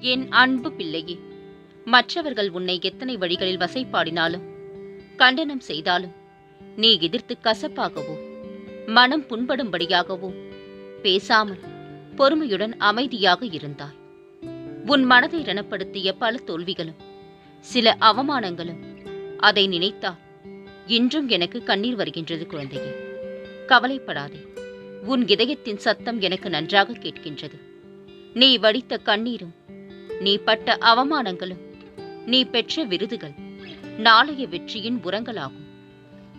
என் அன்பு பிள்ளையே மற்றவர்கள் உன்னை எத்தனை வழிகளில் வசைப்பாடினாலும் கண்டனம் செய்தாலும் நீ எதிர்த்து கசப்பாகவோ மனம் புண்படும்படியாகவோ பேசாமல் பொறுமையுடன் அமைதியாக இருந்தாய். உன் மனதை ரணப்படுத்திய பல தோல்விகளும் சில அவமானங்களும் அதை நினைத்தால் இன்றும் எனக்கு கண்ணீர் வருகின்றது குழந்தையே. கவலைப்படாதே உன் இதயத்தின் சத்தம் எனக்கு நன்றாக கேட்கின்றது. நீ வடித்த கண்ணீரும் நீ பட்ட அவமானங்களும் நீ பெற்ற விருதுகள் நாளைய வெற்றியின் உரங்களாகும்.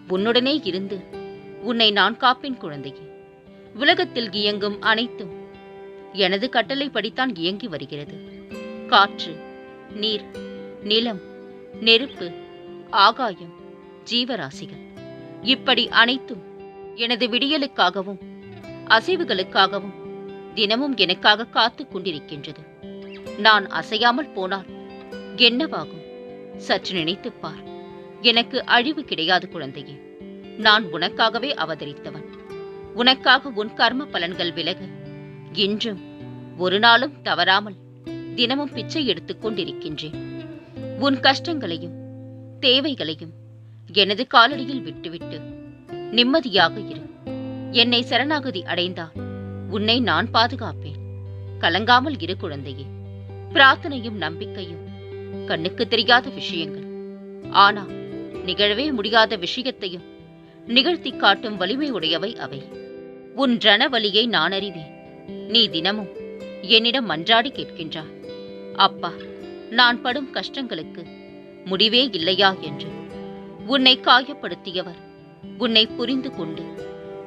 உன்னுடனே இருந்து உன்னை நான் காப்பேன் குழந்தையே. உலகத்தில் இயங்கும் அனைத்தும் எனது கட்டளைப்படித்தான் இயங்கி வருகிறது. காற்று நீர் நிலம் நெருப்பு ஆகாயம் ஜீவராசிகள் இப்படி அனைத்தும் எனது விடியலுக்காகவும் அசைவுகளுக்காகவும் தினமும் எனக்காக காத்துக் கொண்டிருக்கின்றது. நான் அசையாமல் போனால் என்னவாகும்? சற்று நினைத்துப் பார். எனக்கு அழிவு கிடையாது குழந்தையே. நான் உனக்காகவே அவதரித்தவன். உனக்காக உன் கர்ம பலன்கள் விலக. இன்றும் ஒரு நாளும் தவறாமல் தினமும் பிச்சை எடுத்துக் கொண்டிருக்கின்றேன். உன் கஷ்டங்களையும் தேவைகளையும் எனது காலடியில் விட்டுவிட்டு நிம்மதியாக இரு. என்னை சரணாகதி அடைந்தால் உன்னை நான் பாதுகாப்பேன். கலங்காமல் இரு குழந்தையே. பிரார்த்தனையும் நம்பிக்கையும் கண்ணுக்கு தெரியாத விஷயங்கள். ஆனால் நிகழவே முடியாத விஷயத்தையும் நிகழ்த்தி காட்டும் வலிமை உடையவை அவை. உன் ரணவலியை நான் அறிவேன். நீ தினமும் என்னிடம் மன்றாடி கேட்கின்றாய். அப்பா நான் படும் கஷ்டங்களுக்கு முடிவே இல்லையா என்று. உன்னை காயப்படுத்தியவர் உன்னை புரிந்து கொண்டு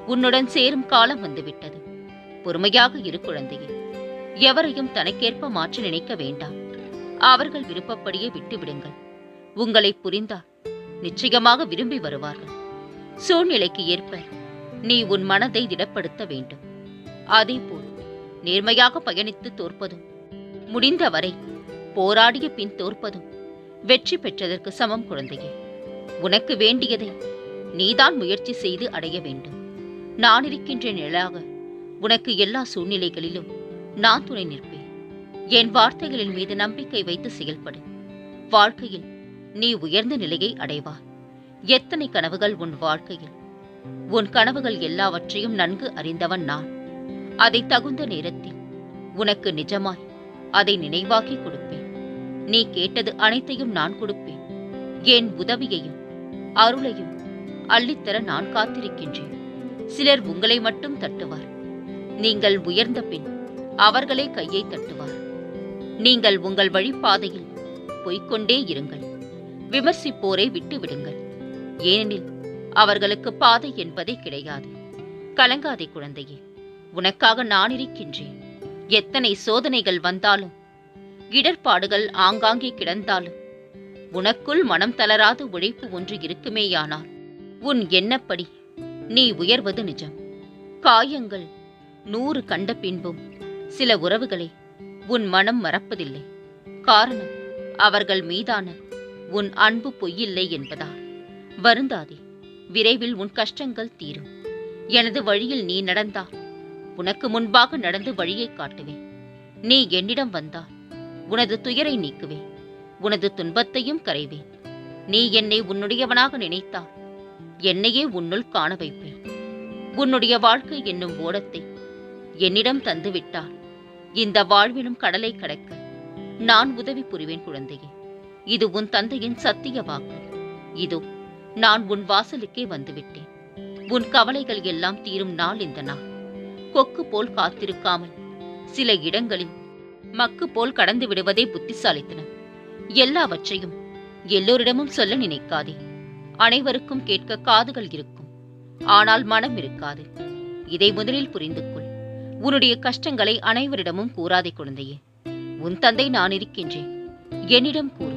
உன்னுடன் சேரும் காலம் வந்துவிட்டது. பொறுமையாக இரு குழந்தையே. எவரையும் தனக்கேற்ப மாற்றி நினைக்க வேண்டாம். அவர்கள் விருப்பப்படியே விட்டுவிடுங்கள். உங்களை புரிந்தால் நிச்சயமாக விரும்பி வருவார்கள். சூழ்நிலைக்கு ஏற்ப நீ உன் மனதை திடப்படுத்த வேண்டும். அதேபோல் நேர்மையாக பயணித்து தோற்பதும் முடிந்தவரை போராடிய பின் தோற்பதும் வெற்றி பெற்றதற்கு சமம் குழந்தையே. உனக்கு வேண்டியதை நீதான் முயற்சி செய்து அடைய வேண்டும். நான் இருக்கின்ற நிழலாக உனக்கு எல்லா சூழ்நிலைகளிலும் நான் துணை நிற்பேன். என் வார்த்தைகளின் மீது நம்பிக்கை வைத்து செயல்படு. வாழ்க்கையில் நீ உயர்ந்த நிலையை அடைவாய் எத்தனை கனவுகள் உன் வாழ்க்கையில்? உன் கனவுகள் எல்லாவற்றையும் நன்கு அறிந்தவன் நான். அதை தகுந்த நேரத்தில் உனக்கு நிஜமாய் அதை நினைவாக்கி கொடுப்பேன். நீ கேட்டது அனைத்தையும் நான் கொடுப்பேன். என் உதவியையும் அருளையும் அள்ளித்தர நான் காத்திருக்கின்றேன். சிலர் உங்களை மட்டும் தட்டுவார். நீங்கள் உயர்ந்த பின் அவர்களே கையை தட்டுவார். நீங்கள் உங்கள் வழிபாதையில் போய்க்கொண்டே இருங்கள். விமர்சிப்போரை விட்டு விடுங்கள் ஏனெனில் அவர்களுக்கு பாதை என்பதே கிடையாது. கலங்காதே குழந்தையே உனக்காக நான் இருக்கின்றேன் எத்தனை சோதனைகள் வந்தாலும் இடர்பாடுகள் ஆங்காங்கே கிடந்தாலும் உனக்குள் மனம் தளராத உழைப்பு ஒன்று இருக்குமேயானால் உன் எண்ணப்படி நீ உயர்வது நிஜம். காயங்கள் நூறு கண்ட பின்பும் சில உறவுகளை உன் மனம் மறப்பதில்லை. காரணம் அவர்கள் மீதான உன் அன்பு பொய்யில்லை என்பதால் வருந்தாதே விரைவில் உன் கஷ்டங்கள் தீரும். எனது வழியில் நீ நடந்தால் உனக்கு முன்பாக நடந்து வழியை காட்டுவேன். நீ என்னிடம் வந்தால் உனது துயரை நீக்குவேன். உனது துன்பத்தையும் கரைவேன். நீ என்னை உன்னுடையவனாக நினைத்தால் என்னையே உன்னுள் காண வைப்பேன். உன்னுடைய வாழ்க்கை என்னும் ஓடத்தை என்னிடம் தந்துவிட்டால் இந்த வாழ்விலும் கடலை கடக்க நான் உதவி புரிவேன் குழந்தையே. இது உன் தந்தையின் சத்திய வாக்கு. இதோ நான் உன் வாசலுக்கே வந்துவிட்டேன். உன் கவலைகள் எல்லாம் தீரும் நாள் இந்த நாள். கொக்கு போல் காத்திருக்காமல் சில இடங்களில் மக்கு போல் கடந்து விடுவதே புத்திசாலித்தனம். எல்லாவற்றையும் எல்லோரிடமும் சொல்ல நினைக்காதே. அனைவருக்கும் கேட்க காதுகள் இருக்கும். ஆனால் மனம் இருக்காது. இதை முதலில் புரிந்து கொள். உன்னுடைய கஷ்டங்களை அனைவரிடமும் கூறாதே குழந்தையே. உன் தந்தை நான் இருக்கின்றேன். என்னிடம் கூறு.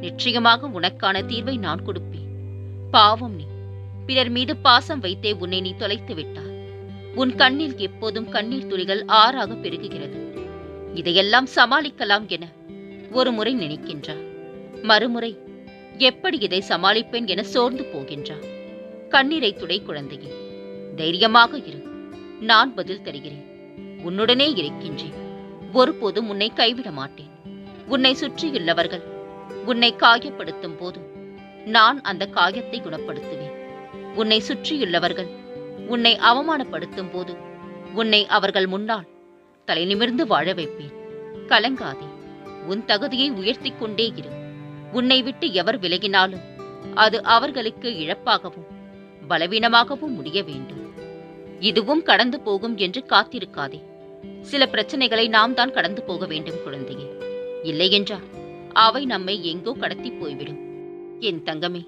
நிச்சயமாக உனக்கான தீர்வை நான் கொடுப்பேன். பாவம் நீ. பிறர் மீது பாசம் வைத்தே உன்னை நீ தொலைத்து விட்டாய். உன் கண்ணில் எப்போதும் கண்ணீர் துளிகள் ஆறாக பெருகுகிறது. இதையெல்லாம் சமாளிக்கலாம் என ஒரு முறை நினைக்கின்றார் மறுமுறை எப்படி இதை சமாளிப்பேன் என சோர்ந்து போகின்றார் கண்ணீரை துடை குழந்தையே. தைரியமாக இரு. நான் பதில் தருகிறேன். உன்னுடனே இருக்கின்றேன். ஒருபோதும் உன்னை கைவிட மாட்டேன் உன்னை சுற்றியுள்ளவர்கள் உன்னை காயப்படுத்தும் போது நான் அந்த காயத்தை குணப்படுத்துவேன். உன்னை சுற்றியுள்ளவர்கள் உன்னை அவமானப்படுத்தும் போது உன்னை அவர்கள் முன்னால் தலை நிமிர்ந்து வாழ வைப்பேன். கலங்காதே உன் தகுதியை உயர்த்தி கொண்டே இரு. உன்னை விட்டு எவர் விலகினாலும் அது அவர்களுக்கு இழப்பாகவும் பலவீனமாகவும் முடிய வேண்டும். இதுவும் கடந்து போகும் என்று காத்திருக்காதே. சில பிரச்சனைகளை நாம் தான் கடந்து போக வேண்டும் குழந்தையே. இல்லையென்றால் அவை நம்மை எங்கோ கடத்தி போய்விடும். என் தங்கமே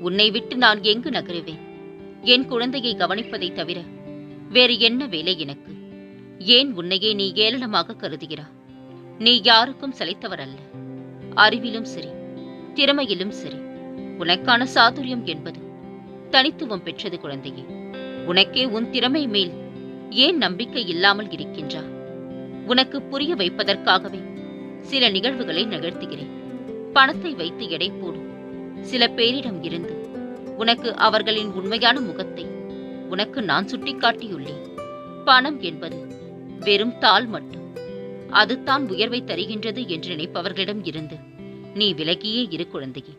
உன்னை விட்டு நான் எங்கு நகருவேன்? என் குழந்தையை கவனிப்பதைத் தவிர வேறு என்ன வேலை எனக்கு? ஏன் உன்னையே நீ ஏளனமாக கருதுகிறா? நீ யாருக்கும் சளைத்தவர் அல்ல அறிவிலும் சரி திறமையிலும் சரி உனக்கான சாதுரியம் என்பது தனித்துவம் பெற்றது குழந்தையே. உனக்கே உன் திறமை மேல் ஏன் நம்பிக்கை இல்லாமல் இருக்கின்றா? உனக்கு புரிய வைப்பதற்காகவே சில நிகழ்வுகளை நகர்த்துகிறேன். பணத்தை வைத்து எடை போடும் சில பேரிடம் இருந்து உனக்கு அவர்களின் உண்மையான முகத்தை உனக்கு நான் சுட்டிக்காட்டியுள்ளேன். பணம் என்பது வெறும் தாள் மட்டும். அதுதான் உயர்வை தருகின்றது என்று நினைப்பவர்களிடம் இருந்து நீ விலகியே இரு குழந்தையே.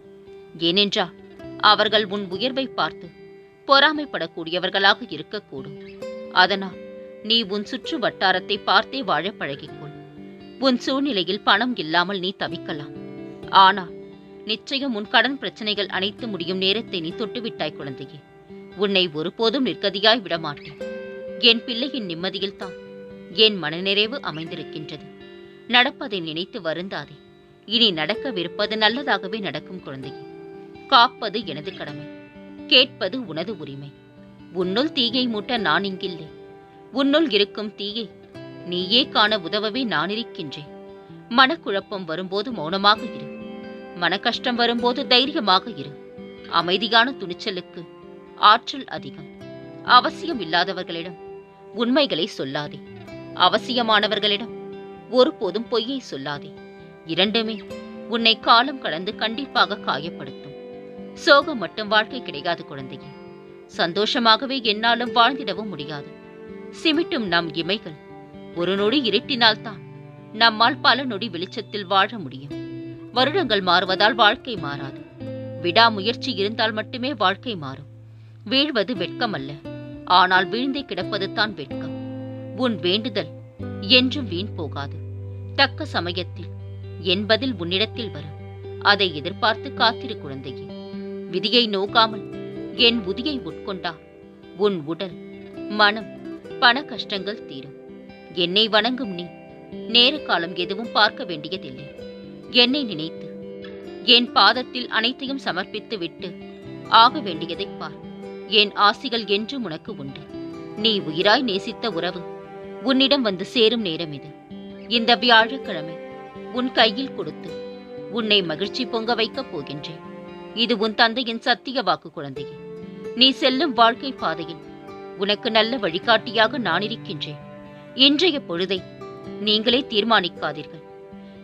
ஏனென்றால் அவர்கள் உன் உயர்வை பார்த்து பொறாமைப்படக்கூடியவர்களாக இருக்கக்கூடும். அதனால் நீ உன் சுற்று வட்டாரத்தை பார்த்தே வாழ பழகிக்கொள். உன் சூழ்நிலையில் பணம் இல்லாமல் நீ தவிக்கலாம். ஆனால் நிச்சயம் உன் கடன் பிரச்சனைகள் அனைத்து முடியும் நேரத்தை நீ தொட்டுவிட்டாய் குழந்தையே. உன்னை ஒருபோதும் நிற்கதியாய் விடமாட்டேன். என் பிள்ளையின் நிம்மதியில்தான் என் மனநிறைவு அமைந்திருக்கின்றது. நடப்பதை நினைத்து வருந்தாதே. இனி நடக்கவிருப்பது நல்லதாகவே நடக்கும் குழந்தையே. காப்பது எனது கடமை. கேட்பது உனது உரிமை. உன்னுள் தீயை மூட்ட நான் இங்கில்லை. உன்னுள் இருக்கும் தீயை நீயே காண உதவவே நான் இருக்கின்றேன். மனக்குழப்பம் வரும்போது மௌனமாக இரு. மன கஷ்டம் வரும்போது தைரியமாக இரு. அமைதியான துணிச்சலுக்கு ஆற்றல் அதிகம். அவசியம் இல்லாதவர்களிடம் உண்மைகளை சொல்லாதே. அவசியமானவர்களிடம் ஒருபோதும் பொய்யை சொல்லாதே. இரண்டுமே உன்னை காலம் கடந்து கண்டிப்பாக காயப்படுத்தும். சோகம் மட்டும் வாழ்க்கை கிடையாது குழந்தையே. சந்தோஷமாகவே என்னாலும் வாழ்ந்திடவும் முடியாது. சிமிட்டும் நம் இமைகள். ஒரு நொடி இருட்டினால்தான் நம்மால் பல நொடி வெளிச்சத்தில் வாழ முடியும். வருடங்கள் மாறுவதால் வாழ்க்கை மாறாது. விடாமுயற்சி இருந்தால் மட்டுமே வாழ்க்கை மாறும். வீழ்வது வெட்கம் அல்ல ஆனால் வீழ்ந்தே கிடப்பது தான் வெட்கம். உன் வேண்டுதல் என்றும் வீண் போகாது. தக்க சமயத்தில் என்பதில் உன்னிடத்தில் வரும். அதை எதிர்பார்த்து காத்திரு குழந்தையே. விதியை நோக்காமல் என் உதியை உட்கொண்டா? உன் உடல் மனம் பண கஷ்டங்கள் தீரும். என்னை வணங்கும் நீ நேர காலம் எதுவும் பார்க்க வேண்டியதில்லை. என்னை நினைத்து என் பாதத்தில் அனைத்தையும் சமர்ப்பித்து விட்டு ஆக வேண்டியதை பார். என் ஆசிகள் என்றும் உனக்கு உண்டு. நீ உயிராய் நேசித்த உறவு உன்னிடம் வந்து சேரும் நேரம் இது. இந்த வியாழக்கிழமை உன் கையில் கொடுத்து உன்னை மகிழ்ச்சி பொங்க வைக்கப் போகின்றேன். இது உன் தந்தையின் சத்திய வாக்கு குழந்தையே. நீ செல்லும் வாழ்க்கை பாதையில் உனக்கு நல்ல வழிகாட்டியாக நான் இருக்கின்றேன். இன்றைய பொழுதை நீங்களே தீர்மானிக்காதீர்கள்.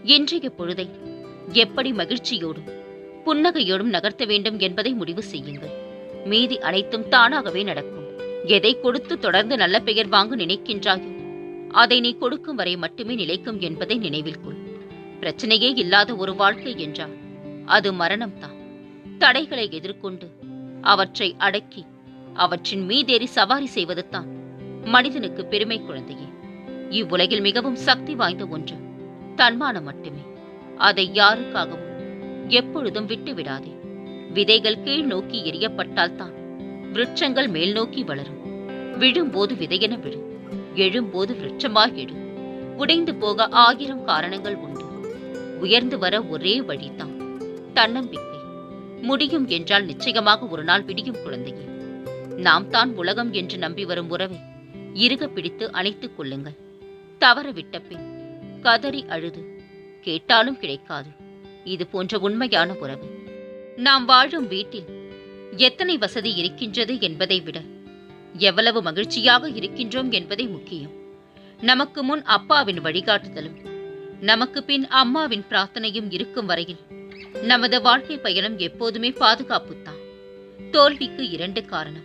இன்றைய பொழுதை எப்படி மகிழ்ச்சியோடும் புன்னகையோடும் நகர்த்த வேண்டும் என்பதை முடிவு செய்யுங்கள். மீதி அனைத்தும் தானாகவே நடக்கும். எதை கொடுத்து தொடர்ந்து நல்ல பெயர் வாங்க நினைக்கின்றாயோ அதை நீ கொடுக்கும் வரை மட்டுமே நிலைக்கும் என்பதை நினைவில் கொள். பிரச்சனையே இல்லாத ஒரு வாழ்க்கை என்றால் அது மரணம்தான். தடைகளை எதிர்கொண்டு அவற்றை அடக்கி அவற்றின் மீதேறி சவாரி செய்வதுதான் மனிதனுக்கு பெருமை குழந்தையே. இவ்வுலகில் மிகவும் சக்தி வாய்ந்த ஒன்று. தன்மானம் மட்டுமே. அதை யாருக்காகவும் எப்பொழுதும் விட்டு விடாதே விதைகள் கீழ் நோக்கி எரியப்பட்டால்தான் விருட்சங்கள் மேல் நோக்கி வளரும். விழும்போது விதையென விழும் எழும்போது விருட்சமாக எழு உடைந்து போக ஆயிரம் காரணங்கள் உண்டு. உயர்ந்து வர ஒரே வழிதான் தன்னம்பிக்கை. முடியும் என்றால் நிச்சயமாக ஒரு நாள் விடியும் குழந்தையே. நாம் தான் உலகம் என்று நம்பி வரும் உறவை இறுக பிடித்து அணைத்துக் கொள்ளுங்கள். தவற விட்ட பின் கதறி அழுது கேட்டாலும் கிடைக்காது. இது போன்ற உண்மையான உறவு. நாம் வாழும் வீட்டில் எத்தனை வசதி இருக்கின்றது என்பதை விட எவ்வளவு மகிழ்ச்சியாக இருக்கின்றோம் என்பதே முக்கியம். நமக்கு முன் அப்பாவின் வழிகாட்டுதலும் நமக்கு பின் அம்மாவின் பிரார்த்தனையும் இருக்கும் வரையில் நமது வாழ்க்கை பயணம் எப்போதுமே பாதுகாப்பு தான் தோல்விக்கு இரண்டு காரணம்.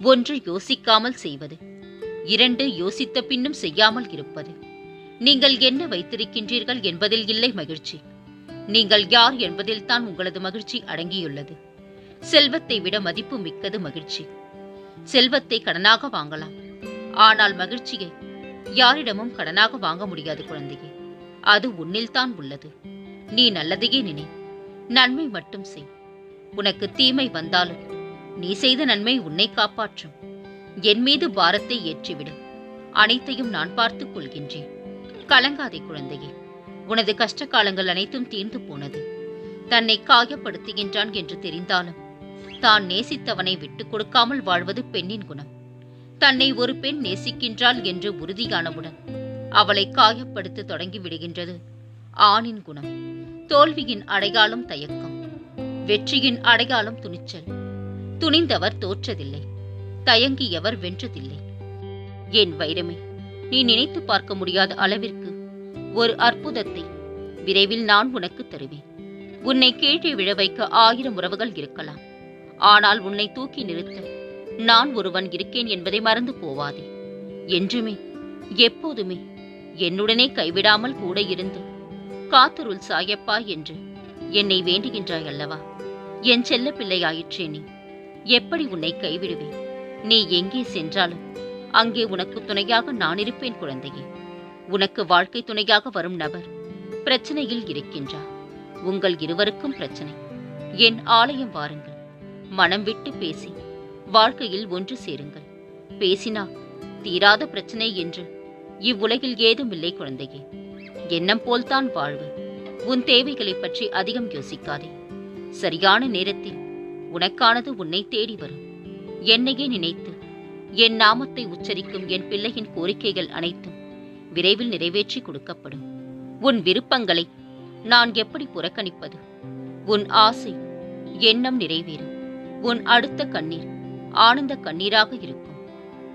ஒன்று யோசிக்காமல் செய்வது. இரண்டு யோசித்த பின்னும் செய்யாமல் இருப்பது. நீங்கள் என்ன வைத்திருக்கின்றீர்கள் என்பதில் இல்லை மகிழ்ச்சி. நீங்கள் யார் என்பதில் தான் உங்களது மகிழ்ச்சி அடங்கியுள்ளது. செல்வத்தை விட மதிப்பு மிக்கது மகிழ்ச்சி. செல்வத்தை கடனாக வாங்கலாம். ஆனால் மகிழ்ச்சியை யாரிடமும் கடனாக வாங்க முடியாது குழந்தையே. அது உன்னில்தான் உள்ளது. நீ நல்லதையே நினை. நன்மை மட்டும் செய். உனக்கு தீமை வந்தாலும் நீ செய்த நன்மை உன்னை காப்பாற்றும். என் மீது பாரத்தை ஏற்றிவிடும் அனைத்தையும் நான் பார்த்துக் கொள்கின்றேன். கலங்காதே குழந்தையே. உனது கஷ்ட காலங்கள் அனைத்தும் தீர்ந்து போனது. தன்னை காயப்படுத்துகின்றான் என்று தெரிந்தாலும் தான் நேசித்தவனை விட்டுக் கொடுக்காமல் வாழ்வது பெண்ணின் குணம். தன்னை ஒரு பெண் நேசிக்கின்றாள் என்று உறுதியானவுடன் அவளை காயப்படுத்த தொடங்கி விடுகின்றது ஆணின் குணம். தோல்வியின் அடையாளம் தயக்கம். வெற்றியின் அடையாளம் துணிச்சல். துணிந்தவர் தோற்றதில்லை. தயங்கியவர் வென்றதில்லை. என் வைரமே நீ நினைத்து பார்க்க முடியாத அளவிற்கு ஒரு அற்புதத்தை விரைவில் நான் உனக்கு தருவேன். உன்னை கீழே விழ வைக்க ஆயிரம் உறவுகள் இருக்கலாம். ஆனால் உன்னை தூக்கி நிறுத்த நான் ஒருவன் இருக்கேன் என்பதை மறந்து போவாதே. என்றுமே எப்போதுமே என்னுடனே கைவிடாமல் கூட இருந்து காத்தருள் சாயப்பா என்று. என்னை வேண்டுகின்றாய் அல்லவா? என் செல்ல பிள்ளையாயிற்றே நீ. எப்படி உன்னை கைவிடுவேன்? நீ எங்கே சென்றாலும் அங்கே உனக்கு துணையாக நான் இருப்பேன் குழந்தையே. உனக்கு வாழ்க்கை துணையாக வரும் நபர் பிரச்சனையில் இருக்கின்றார் உங்கள் இருவருக்கும் பிரச்சனை. என் ஆலயம் வாருங்கள். மனம் விட்டு பேசி வாழ்க்கையில் ஒன்று சேருங்கள். பேசினா தீராத பிரச்சனை என்று. இவ்வுலகில் ஏதும் இல்லை குழந்தையே. எண்ணம் போல்தான் வாழ்வு. உன் தேவைகளைப் பற்றி அதிகம் யோசிக்காதே. சரியான நேரத்தில் உனக்கானது உன்னை தேடி வரும். என்னையே நினைத்து என் நாமத்தை உச்சரிக்கும் என் பிள்ளையின் கோரிக்கைகள் அனைத்தும் விரைவில் நிறைவேற்றி கொடுக்கப்படும். உன் விருப்பங்களை நான் எப்படி புறக்கணிப்பது? உன் ஆசை எண்ணம் நிறைவேறும். உன் அடுத்த கண்ணீர் ஆனந்த கண்ணீராக இருக்கும்.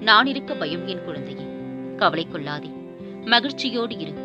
நான் இருக்க பயம் என் குழந்தையே. கவலை கொள்ளாதே. மகிழ்ச்சியோடு இரு.